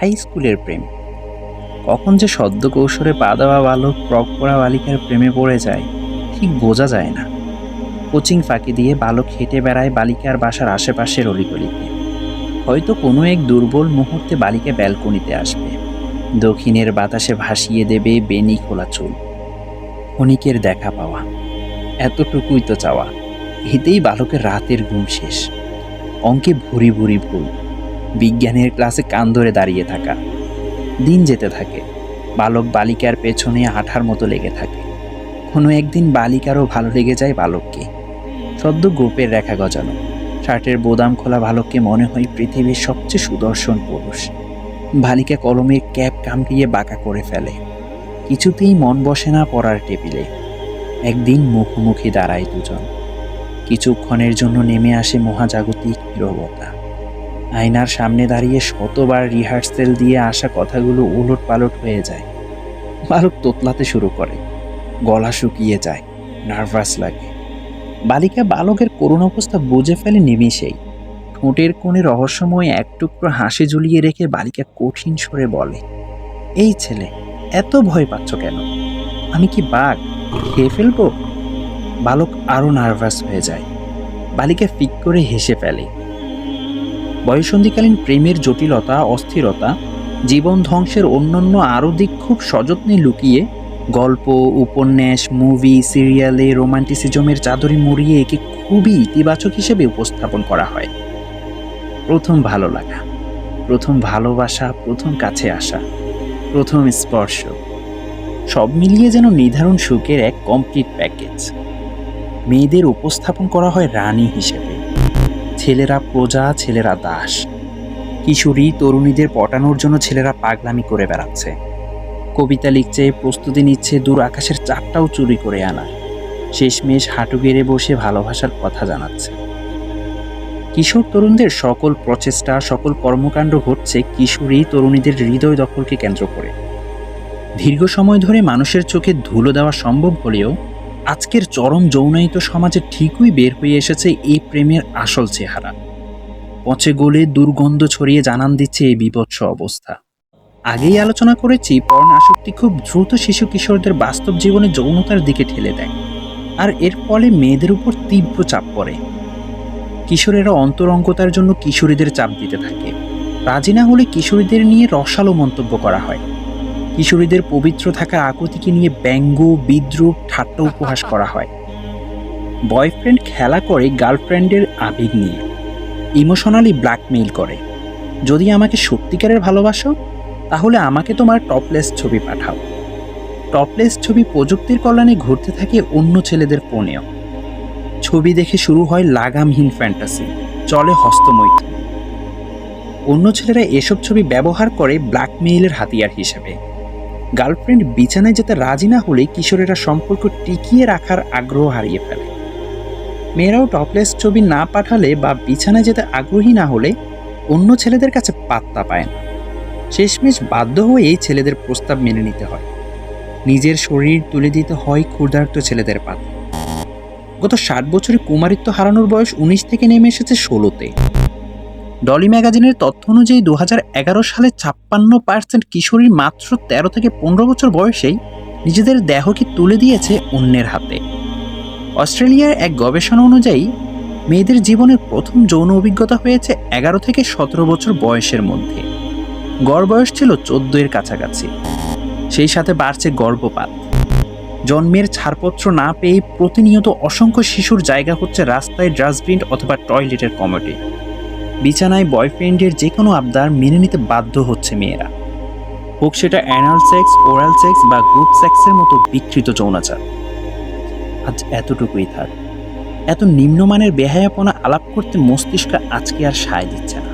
High স্কুলের প্রেম। কখন যে সদ্য কৌশলে পা দেওয়া বালক প্রক পড়া বালিকার প্রেমে পড়ে যায়, ঠিক বোঝা যায় না। কোচিং ফাঁকি দিয়ে বালক হেঁটে বেড়ায় বালিকার বাসার আশেপাশের অলিগলিতে। হয়তো কোনো এক দুর্বল মুহূর্তে বালিকা ব্যালকনিতে আসবে। দক্ষিণের বাতাসে ভাসিয়ে দেবে বেনি খোলা চুল। ক্ষণিকের দেখা পাওয়া। এতটুকুই তো চাওয়া। এতেই বালকের রাতের ঘুম শেষ। অঙ্কে ভুরি ভুরি ভুল। বিজ্ঞানের ক্লাসে কান ধরে দাঁড়িয়ে থাকা। দিন যেতে থাকে। বালক বালিকার পেছনে আঠার মতো লেগে থাকে। কোনো একদিন বালিকারও ভালো লেগে যায় বালককে। সদ্য গোপের রেখা গজানো। শার্টের বোদাম খোলা বালককে মনে হয় পৃথিবীর সবচেয়ে সুদর্শন পুরুষ। বালিকা কলমের ক্যাপ কামড়িয়ে বাঁকা করে ফেলে। কিছুতেই মন বসে না পড়ার টেবিলে। একদিন মুখোমুখি দাঁড়ায় দুজন। কিছুক্ষণের জন্য নেমে আসে মহাজাগতিক নীরবতা আয়নার সামনে দাঁড়িয়ে শতবার রিহার্সেল দিয়ে আসা কথাগুলো উলট পালট হয়ে যায়। বালক তোতলাতে শুরু করে। গলা শুকিয়ে যায়। নার্ভাস লাগে। বালিকা বালকের করুণ অবস্থা বুঝে ফেলে নিমিষেই। ঠোঁটের কোণে রহস্যময় এক টুকরো হাসি ঝুলিয়ে রেখে বালিকা কঠিন স্বরে বলে, এই ছেলে, এত ভয় পাচ্ছ কেন? আমি কি বাঘ? খেয়ে ফেলব? বালক আরও নার্ভাস হয়ে যায়। বালিকা ফিক করে হেসে ফেলে বয়সন্ধিকালীন প্রেমের জটিলতা, অস্থিরতা, জীবন ধ্বংসের অন্যান্য আরও দিক খুব সযত্নে লুকিয়ে গল্প, উপন্যাস, মুভি, সিরিয়ালে, রোমান্টিসিজমের চাদরে মুড়িয়ে একে খুবই ইতিবাচক হিসেবে উপস্থাপন করা হয়। প্রথম ভালো লাগা, প্রথম ভালোবাসা, প্রথম কাছে আসা, প্রথম স্পর্শ, সব মিলিয়ে যেন নির্ধারণ সুখের এক কমপ্লিট প্যাকেজ মেয়েদের উপস্থাপন করা হয় রানী হিসেবে। ছেলেরা প্রজা, ছেলেরা দাস। কিশোরী তরুণীদের পটানোর জন্য ছেলেরা পাগলামি করে বেড়াচ্ছে। কবিতা লিখছে, প্রস্তুতি নিচ্ছে, দূর আকাশের চাপটাও চুরি করে আনা শেষমেশ হাঁটু গেড়ে বসে ভালোবাসার কথা জানাচ্ছে। কিশোর তরুণদের সকল প্রচেষ্টা, সকল কর্মকাণ্ড ঘটছে কিশোরী তরুণীদের হৃদয় দখলকে কেন্দ্র করে। দীর্ঘ সময় ধরে মানুষের চোখে ধুলো দেওয়া সম্ভব হলেও আজকের চরম যৌনায়িত সমাজে ঠিকই বের হয়ে এসেছে এই প্রেমের আসল চেহারা। পচে গলে দুর্গন্ধ ছড়িয়ে জানান দিচ্ছে এই বিপৎস অবস্থা। আগেই আলোচনা করেছি, পর্ণ আসক্তি খুব দ্রুত শিশু কিশোরদের বাস্তব জীবনে যৌনতার দিকে ঠেলে দেয়। আর এর ফলে মেয়েদের উপর তীব্র চাপ পড়ে। কিশোরেরা অন্তরঙ্গতার জন্য কিশোরীদের চাপ দিতে থাকে। রাজি না হলে কিশোরীদের নিয়ে রসালো মন্তব্য করা হয়। কিশোরীদের পবিত্র থাকার আকুতিকে নিয়ে ব্যঙ্গ, বিদ্রুপ, ঠাট্টা উপহাস করা হয়। বয়ফ্রেন্ড খেলা করে গার্লফ্রেন্ডের আবেগ নিয়ে। ইমোশনালি ব্ল্যাকমেইল করে। যদি আমাকে সত্যিকারের ভালোবাসো, তাহলে আমাকে তোমার টপলেস ছবি পাঠাও। টপলেস ছবি প্রযুক্তির কল্যাণে ঘুরতে থাকে অন্য ছেলেদের ফোনেও। ছবি দেখে শুরু হয় লাগামহীন ফ্যান্টাসি, চলে হস্তমৈথুন। অন্য ছেলেরা এসব ছবি ব্যবহার করে ব্ল্যাকমেইলের হাতিয়ার হিসেবে। গার্লফ্রেন্ড বিছানায় যেতে রাজি না হলে কিশোরেরা সম্পর্ক টিকিয়ে রাখার আগ্রহ হারিয়ে ফেলে। মেয়েরাও টপলেস ছবি না পাঠালে বা বিছানায় যেতে আগ্রহী না হলে অন্য ছেলেদের কাছে পাত্তা পায় না। শেষমেশ বাধ্য হয়ে এই ছেলেদের প্রস্তাব মেনে নিতে হয়। নিজের শরীর তুলে দিতে হয় ক্ষুধার্ত ছেলেদের পাতে। গত ষাট বছরে কুমারিত্ব হারানোর বয়স উনিশ থেকে নেমে এসেছে ষোলোতে। ডলি ম্যাগাজিনের তথ্য অনুযায়ী দু হাজার এগারো সালে ছাপ্পান্ন পার্সেন্ট কিশোরীর মাত্র তেরো থেকে পনেরো বছর বয়সেই নিজেদের দেহকে তুলে দিয়েছে অন্যের হাতে। অস্ট্রেলিয়ার এক গবেষণা অনুযায়ী, মেয়েদের জীবনের প্রথম যৌন অভিজ্ঞতা হয়েছে এগারো থেকে সতেরো বছর বয়সের মধ্যে। গড় বয়স ছিল চোদ্দ এর কাছাকাছি। সেই সাথে বাড়ছে গর্ভপাত। জন্মের ছাড়পত্র না পেয়ে প্রতিনিয়ত অসংখ্য শিশুর জায়গা হচ্ছে রাস্তায় ডাস্টবিন অথবা টয়লেটের কমেডি। বিছানায় বয়ফ্রেন্ডের যে কোনো আবদার মেনে নিতে বাধ্য হচ্ছে মেয়েরা। হোক সেটা অ্যানাল সেক্স, ওরাল সেক্স বা গ্রুপ সেক্সের মতো বিকৃত যৌনাচার। আজ এতটুকুই থাক। এত নিম্নমানের বেহায়াপনা আলাপ করতে মস্তিষ্ক আজকে আর সায় দিচ্ছে না।